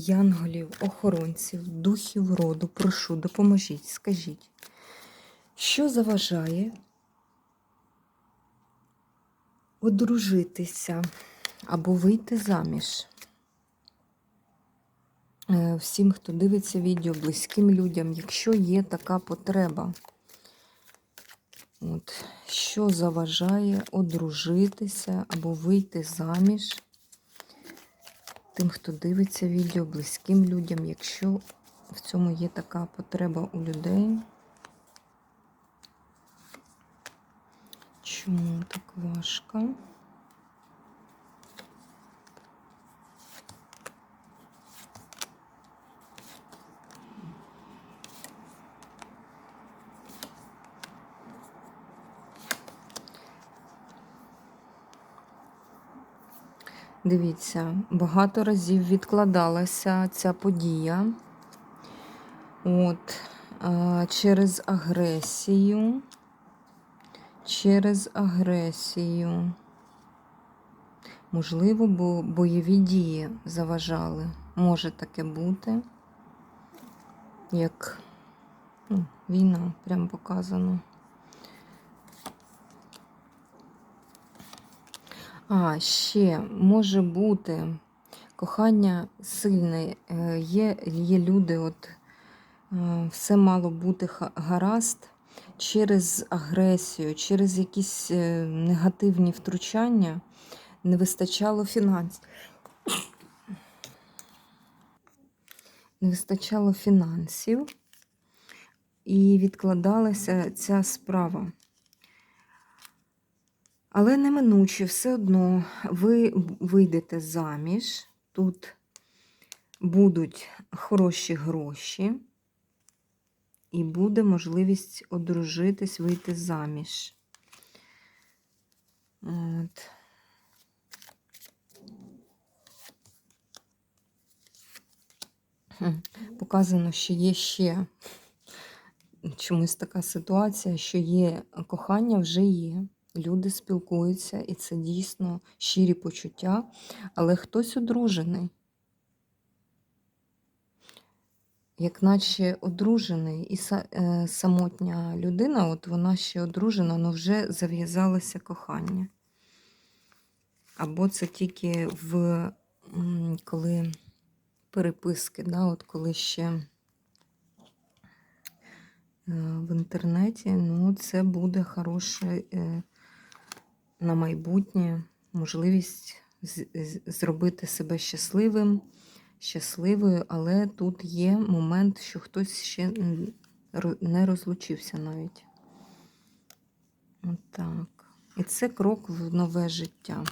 Янголів, охоронців, духів роду, прошу, допоможіть, скажіть, що заважає одружитися або вийти заміж? Е, Всім, хто дивиться відео, близьким людям, якщо є така потреба, От, що заважає одружитися або вийти заміж? Тим, хто дивиться відео, близьким людям, якщо в цьому є така потреба у людей. Чому так важко? Дивіться, багато разів відкладалася ця подія. От, через агресію. Через агресію. Можливо, бо бойові дії заважали. Може таке бути. Як ну, війна, прям показано. А, ще може бути кохання сильне. Е, Є, є люди, от е, все мало бути гаразд через агресію, через якісь е, негативні втручання не вистачало фінансів. Не вистачало фінансів і відкладалася ця справа. Але неминуче все одно ви вийдете заміж, тут будуть хороші гроші, і буде можливість одружитись, вийти заміж. От. Показано, що є ще чомусь така ситуація, що є кохання вже є. Люди спілкуються, і це дійсно щирі почуття, але хтось одружений. Як наче одружений, і е, самотня людина, от вона ще одружена, але вже зав'язалося кохання. Або це тільки в коли переписки, да, от коли ще е, в інтернеті, ну, це буде хороше е, на майбутнє можливість зробити себе щасливим, щасливою, але тут є момент, що хтось ще не розлучився навіть. Отак. І це крок в нове життя.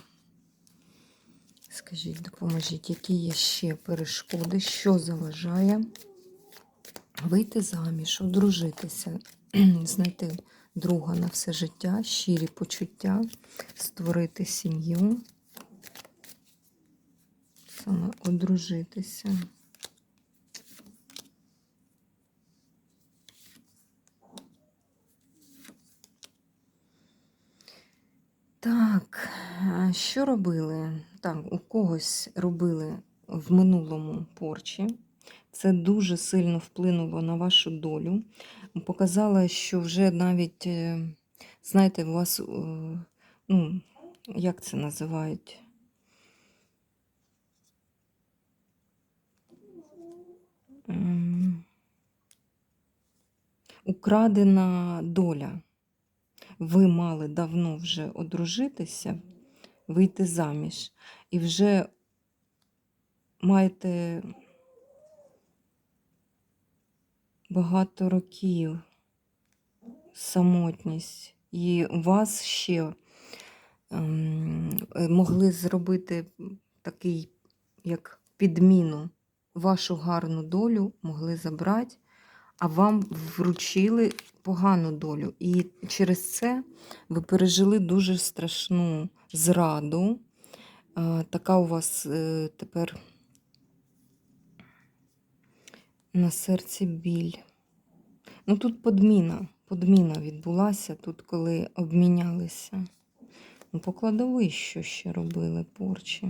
Скажіть, допоможіть, які є ще перешкоди, що заважає вийти заміж, одружитися, знайти друга на все життя, щирі почуття, створити сім'ю, саме одружитися. Так, що робили? Так, у когось робили в минулому порчі. Це дуже сильно вплинуло на вашу долю. Показала, що вже навіть, е, знаєте, у вас, е, ну, як це називають? Ем, Украдена доля. Ви мали давно вже одружитися, вийти заміж, і вже маєте багато років самотність, і вас ще ем, могли зробити такий, як підміну вашу гарну долю могли забрати, а вам вручили погану долю. І через це ви пережили дуже страшну зраду. Е, Така у вас е, тепер на серці біль. Ну тут подміна. Подміна відбулася тут, коли обмінялися. Ну, по кладовищу ще робили порчі.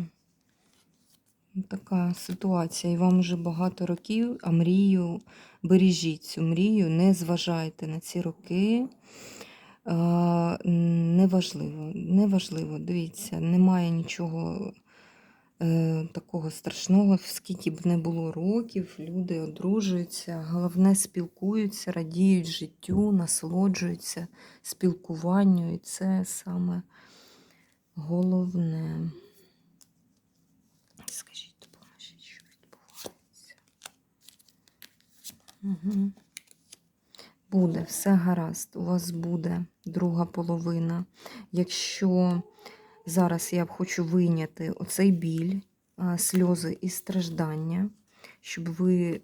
Ну, Така ситуація. І вам вже багато років, а мрію бережіть цю мрію, не зважайте на ці роки. Е, Неважливо, неважливо, дивіться, немає нічого такого страшного, скільки б не було років, люди одружуються, головне спілкуються, радіють життю, насолоджуються спілкуванню, і це саме головне. Скажіть, допоможіть, що відбувається. Угу. Буде, все гаразд. У вас буде друга половина. Якщо зараз я хочу вийняти оцей біль, сльози і страждання, щоб ви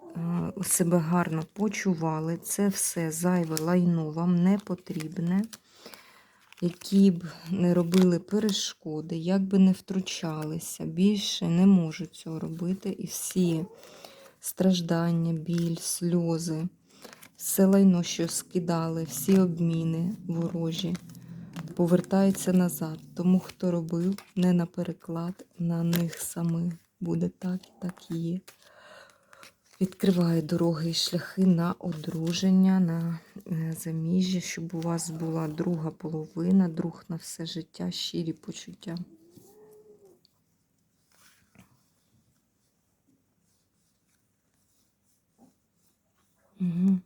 себе гарно почували, це все зайве лайно вам не потрібне. Які б не робили перешкоди, як би не втручалися, більше не можуть цього робити. І всі страждання, біль, сльози, все лайно, що скидали, всі обміни ворожі, повертаються назад. Тому, хто робив, не на переклад, на них самих буде так так і є. Відкриває дороги і шляхи на одруження, на е, заміжжя, щоб у вас була друга половина, друг на все життя, щирі почуття. Угу.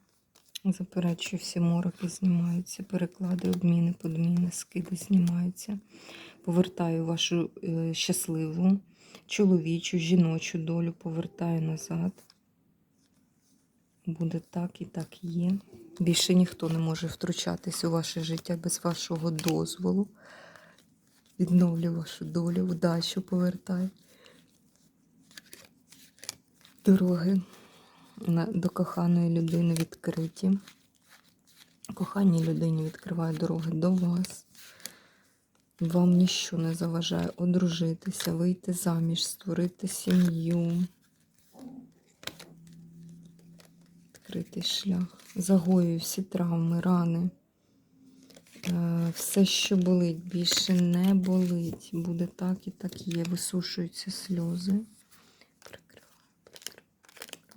Заперечую, всі мороки знімаються, переклади, обміни, подміни, скиди знімаються. Повертаю вашу е, щасливу, чоловічу, жіночу долю, повертаю назад. Буде так і так є. Більше ніхто не може втручатись у ваше життя без вашого дозволу. Відновлю вашу долю, вдачу повертаю. Дороги до коханої людини відкриті. Коханій людині відкриває дороги до вас. Вам ніщо не заважає одружитися, вийти заміж, створити сім'ю. Відкритий шлях. Загоюю всі травми, рани. Е, Все, що болить, більше не болить. Буде так і так є. Висушуються сльози.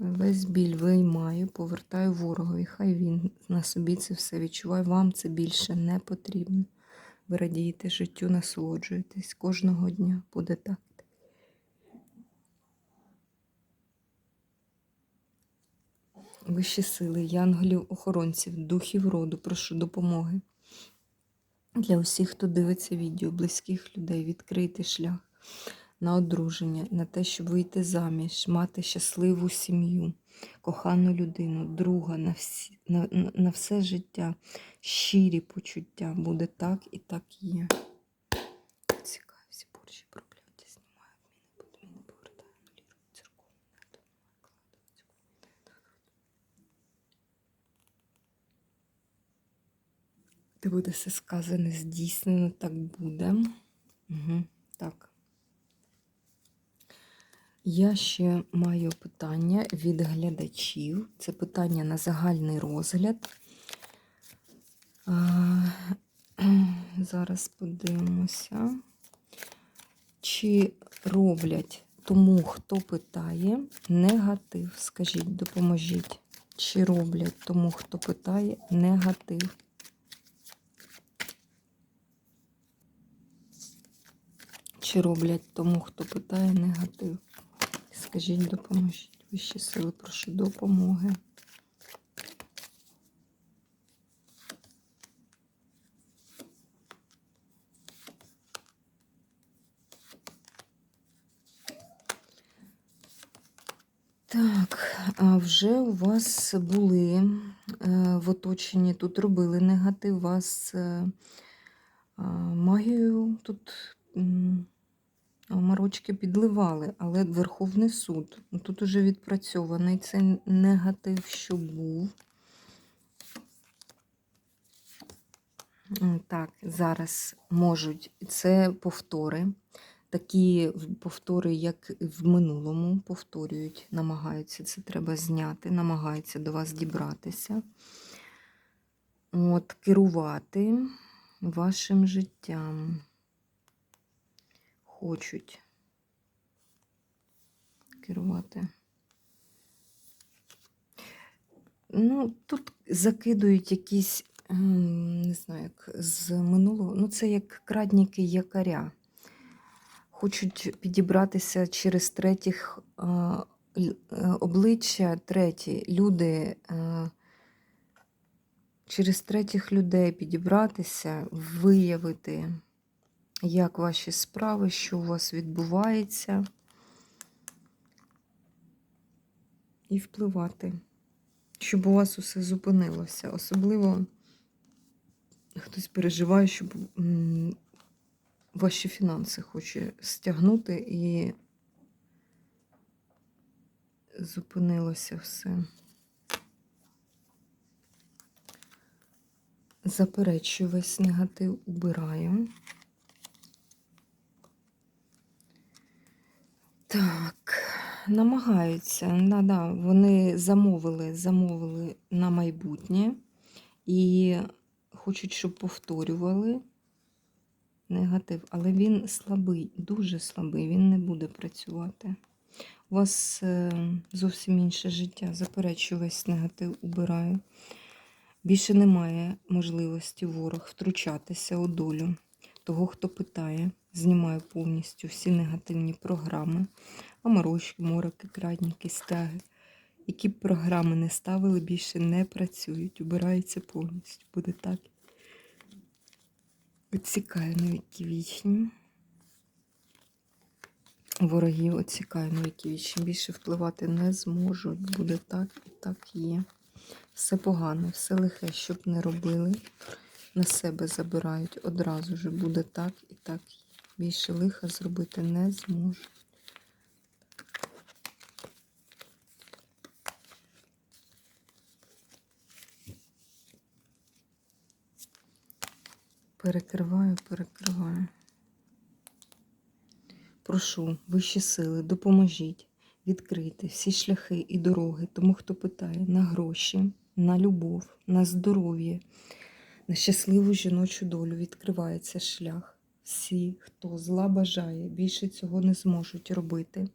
Весь біль виймаю, повертаю ворогові. Хай він на собі це все відчуває. Вам це більше не потрібно. Ви радієте життю, насолоджуєтесь. Кожного дня буде так. Вищі сили, янголів, охоронців, духів роду, прошу допомоги. Для усіх, хто дивиться відео, близьких людей, відкрити шлях на одруження, на те, щоб вийти заміж, мати щасливу сім'ю, кохану людину, друга на, всі, на, на, все життя, щирі почуття. Буде так і так є. Цікаві всі порчі прокляття, знімаю обміни, подміни, повертаю нулірую церковну, Де буде все сказане, здійснено, так буде. Угу, так. Я ще маю питання від глядачів. Це питання на загальний розгляд. Зараз подивимося. Чи роблять тому, хто питає, негатив? Скажіть, допоможіть. Чи роблять тому, хто питає, негатив? Чи роблять тому, хто питає негатив? Скажіть, допоможіть. Вищі сили, прошу допомоги. Так, а вже у вас були е, в оточенні, тут робили негатив, вас е, а, магією тут Марочки підливали, але Верховний суд. Ну, Тут уже відпрацьований цей негатив, що був. Так, зараз можуть. Це повтори. Такі повтори, як в минулому, повторюють, намагаються це треба зняти, намагаються до вас дібратися. От, керувати вашим життям. Хочуть керувати. Ну, тут закидують якісь, ем, не знаю, як з минулого. Ну, це як крадніки якоря. Хочуть підібратися через третіх е, е, обличчя, треті люди. Е, через третіх людей підібратися, виявити, як ваші справи, що у вас відбувається, і впливати, щоб у вас усе зупинилося. Особливо хтось переживає, щоб ваші фінанси хоче стягнути і зупинилося все. Заперечую весь негатив, убираю. Так, намагаються. Да-да, вони замовили, замовили на майбутнє і хочуть, щоб повторювали негатив, але він слабий, дуже слабий, він не буде працювати. У вас е, зовсім інше життя. Заперечую весь негатив, убираю. Більше немає можливості ворог втручатися у долю того, хто питає. Знімаю повністю всі негативні програми, аморочки, мороки, крадніки, стяги. Які б програми не ставили, більше не працюють, убираються повністю. Буде так. Відсікаю на вічні. Ворогів оцікаю на вічні. Більше впливати не зможуть. Буде так і так є. Все погане, все лихе, щоб не робили, на себе забирають. Одразу ж буде так і так. Більше лиха зробити не зможуть. Перекриваю, перекриваю. Прошу, вищі сили, допоможіть відкрити всі шляхи і дороги тому, хто питає на гроші, на любов, на здоров'я, на щасливу жіночу долю відкривається шлях. Всі, хто зла бажає, більше цього не зможуть робити.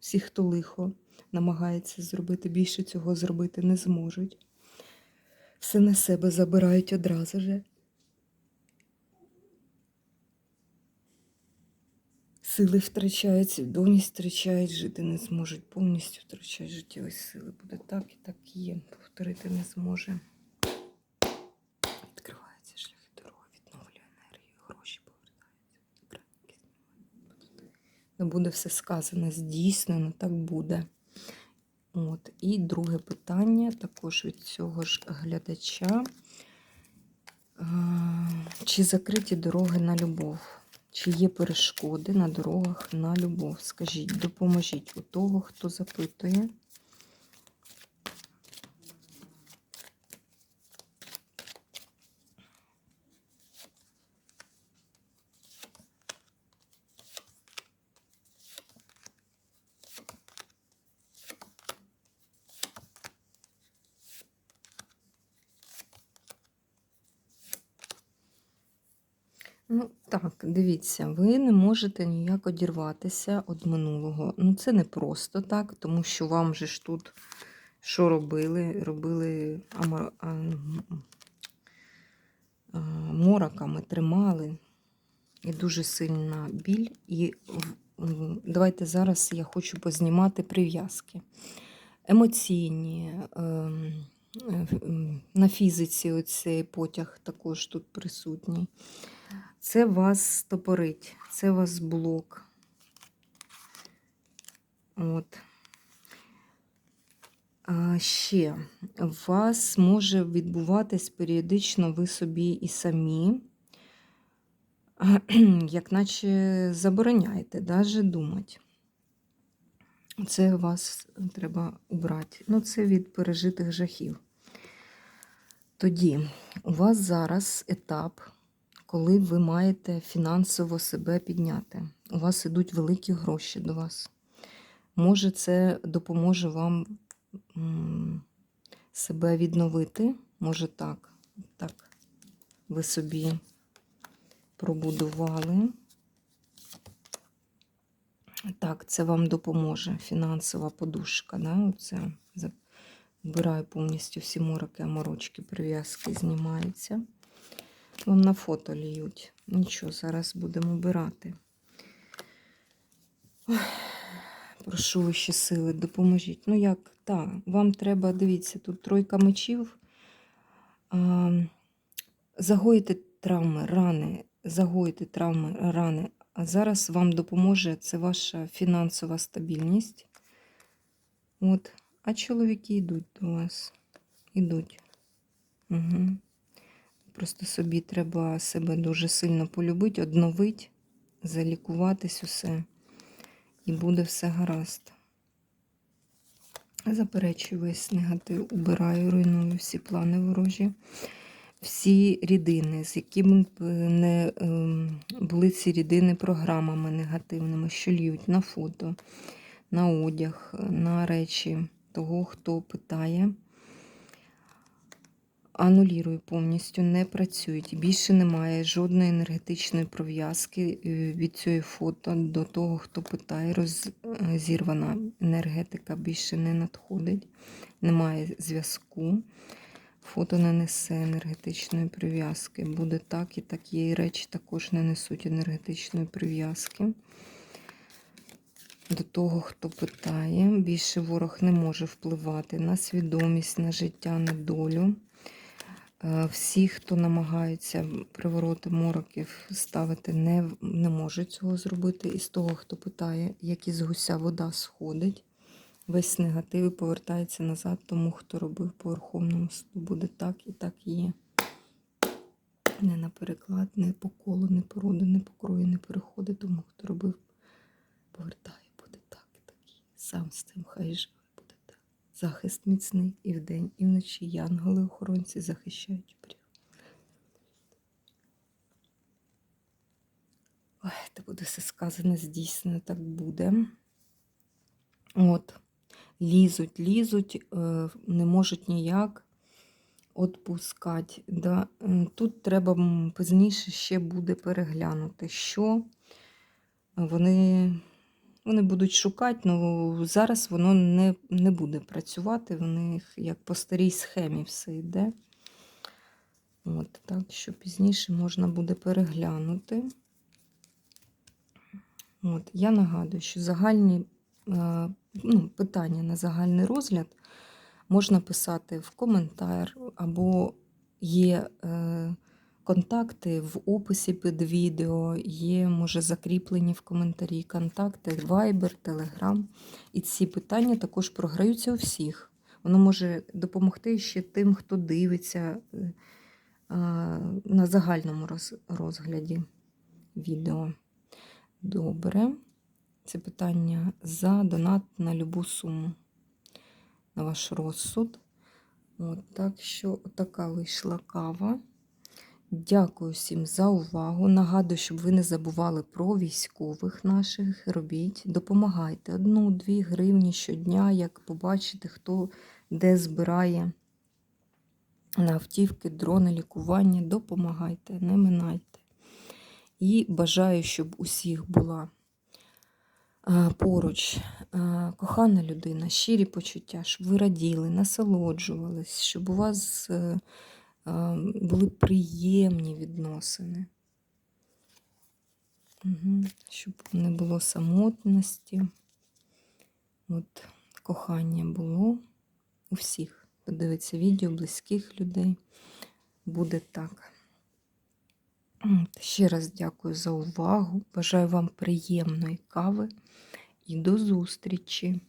Всі, хто лихо намагається зробити, більше цього зробити не зможуть. Все на себе забирають одразу же. Сили втрачають, свідомість втрачають, жити не зможуть, повністю втрачають життєві сили. Буде так і так є. Повторити не зможе. Відкриваються шляхи дороги, відновлює енергію, гроші повертаються. Краники знімають. Не буде все сказане, здійснено, так буде. От. І друге питання також від цього ж глядача. Чи закриті дороги на любов? Чи є перешкоди на дорогах на любов? Скажіть, допоможіть у того, хто запитує. Ну, так, дивіться, ви не можете ніяк одірватися від минулого. Ну, це не просто так, тому що вам же ж тут що робили? Робили ама- а, а, мороками, тримали. І дуже сильна біль. І давайте зараз я хочу познімати прив'язки. Емоційні. ем, На фізиці оцей потяг також тут присутній. Це вас стопорить, це вас блок. От. А ще у вас може відбуватись періодично ви собі і самі як наче забороняєте даже думати. Це вас треба убрати. Ну, це від пережитих жахів. Тоді у вас зараз етап, коли ви маєте фінансово себе підняти. У вас ідуть великі гроші до вас. Може, це допоможе вам себе відновити. Може так. Так, ви собі пробудували. Так, це вам допоможе фінансова подушка. Да? Оце Вбираю повністю всі мороки, морочки, прив'язки знімаються. Вам на фото ліють. Нічого, зараз будемо обирати. Прошу вищі сили, допоможіть. Ну як, так, вам треба, дивіться, тут тройка мечів. А, загоїти травми, рани, загоїти травми, рани. А зараз вам допоможе це ваша фінансова стабільність. От. А чоловіки йдуть до вас. Ідуть. Угу. Просто собі треба себе дуже сильно полюбити, одновити, залікуватись усе. І буде все гаразд. Заперечую весь негатив, убираю, руйную всі плани ворожі, всі рідини, з якими б не ем, були ці рідини програмами негативними, що льють на фото, на одяг, на речі того, хто питає. Анулірую повністю, не працюють. Більше немає жодної енергетичної пров'язки е, від цієї фото до того, хто питає. Розірвана енергетика більше не надходить, немає зв'язку. Фото не несе енергетичної прив'язки. Буде так і так є. Речі також не несуть енергетичної прив'язки до того, хто питає. Більше ворог не може впливати на свідомість, на життя, на долю. Е, всі, хто намагається привороти мороків ставити, не не можуть цього зробити. І з того, хто питає, як із гуся вода сходить, весь негатив і повертається назад, тому хто робив по Верховному суду. Буде так і так є. Не на переклад, не по колу, не по роду, не по крою, не переходить, тому хто робив, повертає буде так і так. сам з цим хай живе буде так. Захист міцний і вдень, і вночі янголи-охоронці захищають обрів. Ой, це буде все сказано, здійснено, так буде. От, лізуть, лізуть, е, не можуть ніяк відпускати. Да? Тут треба пізніше ще буде переглянути, що вони. Вони будуть шукати, але зараз воно не не буде працювати, в них як по старій схемі все йде. От, Так що пізніше можна буде переглянути. От, Я нагадую, що загальні е, ну, питання на загальний розгляд можна писати в коментар, або є. Е, Контакти в описі під відео, є, може, закріплені в коментарі контакти, Viber, Telegram. І ці питання також програються у всіх. Воно може допомогти ще тим, хто дивиться е, на загальному розгляді відео. Добре. Це питання за донат на любу суму, на ваш розсуд. От, Так що така вийшла кава. Дякую всім за увагу. Нагадую, щоб ви не забували про військових наших. Робіть, допомагайте одну-дві гривні щодня, як побачите, хто де збирає на автівки, дрони, лікування. Допомагайте, не минайте. І бажаю, щоб усіх була поруч кохана людина, щирі почуття, щоб ви раділи, насолоджувались, щоб у вас. Е, були приємні відносини, щоб не було самотності. От Кохання було у всіх. Подивиться відео близьких людей. Буде так. Ще раз дякую за увагу. Бажаю вам приємної кави і до зустрічі!